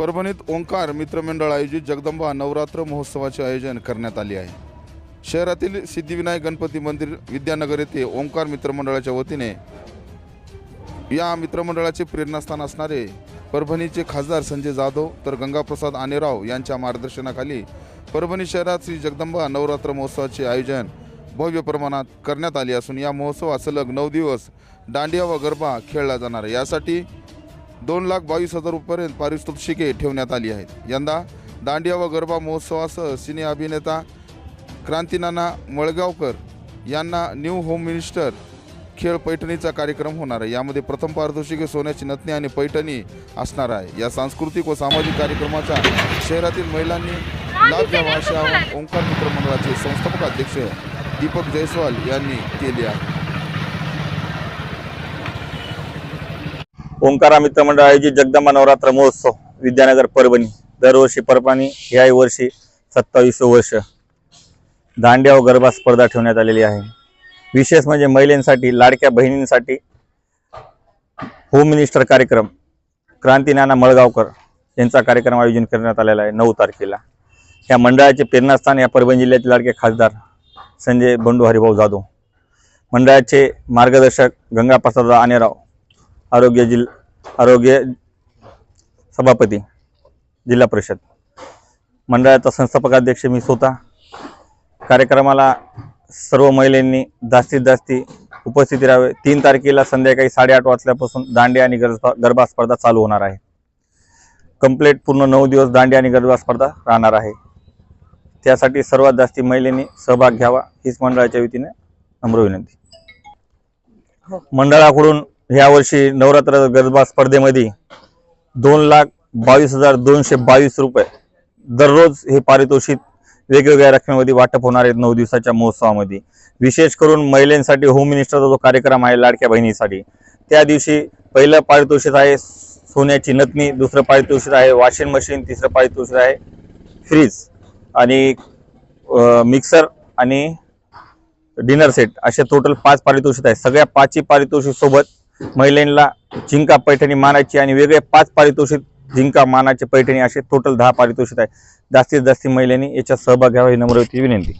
परभणीत ओंकार मित्रमंडळ आयोजित जगदंबा नवरात्र महोत्सवाचे आयोजन करण्यात आले आहे. शहरातील सिद्धिविनायक गणपती मंदिर विद्यानगर येथे ओंकार मित्रमंडळाच्या वतीने या मित्रमंडळाचे प्रेरणास्थान असणारे परभणीचे खासदार संजय जाधव तर गंगाप्रसाद आनेराव यांच्या मार्गदर्शनाखाली परभणी शहरात श्री जगदंबा नवरात्र महोत्सवाचे आयोजन भव्य प्रमाणात करण्यात आले असून या महोत्सवात सलग नऊ दिवस दांडिया व गरबा खेळला जाणार यासाठी दोन लाख बावीस हजार रुपयापर्यंत पारितोषिके ठेवण्यात आली आहेत. यंदा दांडिया व गरबा महोत्सवासह सिने अभिनेता क्रांतीनाना मळगावकर यांना न्यू होम मिनिस्टर खेळ पैठणीचा कार्यक्रम होणार आहे. यामध्ये प्रथम पारितोषिके सोन्याची नथनी आणि पैठणी असणार आहे. या सांस्कृतिक व सामाजिक कार्यक्रमाचा शहरातील महिलांनी लाभ घ्यावा असे आवाहन ओंकार मित्र मंडळाचे संस्थापक अध्यक्ष दीपक जयस्वाल यांनी केले आहे. ओंकारा मित्र मंडळ आयोजित जगदंबा नवरात्र महोत्सव विद्यानगर परभणी. दरवर्षी परभणी याही वर्षी सत्तावीस वर्ष दांड्या व गरबा स्पर्धा ठेवण्यात आलेली आहे. विशेष म्हणजे महिलांसाठी लाडक्या बहिणींसाठी होम मिनिस्टर कार्यक्रम क्रांती नाना मळगावकर यांचा कार्यक्रम आयोजन करण्यात आलेला आहे नऊ तारखेला. या मंडळाचे प्रेरणास्थान या परभणी जिल्ह्याचे लाडके खासदार संजय बंडू हरिभाऊ जाधव. मंडळाचे मार्गदर्शक गंगाप्रसाद आनेराव आरोग्य जिल आरोग्य सभापती जिल्हा परिषद. मंडळाचा संस्थापक अध्यक्ष मी स्वतः. कार्यक्रमाला सर्व महिलांनी जास्तीत जास्ती उपस्थिती राहावे. तीन तारखेला संध्याकाळी साडेआठ वाजल्यापासून दांडिया आणि गरबा गरबा स्पर्धा चालू होणार आहे. कंप्लीट पूर्ण नऊ दिवस दांडिया आणि गरबा स्पर्धा राहणार आहे. त्यासाठी सर्वात जास्ती महिलांनी सहभाग घ्यावा हीच मंडळाच्या वतीने नम्र विनंती. मंडळाकडून यावर्षी नवरात्र गरबा स्पर्धेमध्ये दोन लाख बावीस हजार दोनशे बावीस रुपये दररोज हे पारितोषिक वेगवेगळ्या रकमेमध्ये वाटप होणार आहेत नऊ दिवसाच्या महोत्सवामध्ये. विशेष करून महिलांसाठी होम मिनिस्टरचा जो कार्यक्रम आहे लाडक्या बहिणीसाठी त्या दिवशी पहिलं पारितोषिक आहे सोन्याची नथनी दुसरं पारितोषिक आहे वॉशिंग मशीन तिसरं पारितोषिक आहे फ्रीज आणि मिक्सर आणि डिनर सेट असे टोटल पाच पारितोषिक आहेत. सगळ्या पाचही पारितोषिक सोबत महिलांना जिंका पैठणी मानायची आणि वेगळे पाच पारितोषिक जिंका मानाचे पैठणी असे टोटल दहा पारितोषिक आहे. जास्तीत जास्त महिलांनी याच्यात सहभाग घ्यावा ही नम्र विनंती.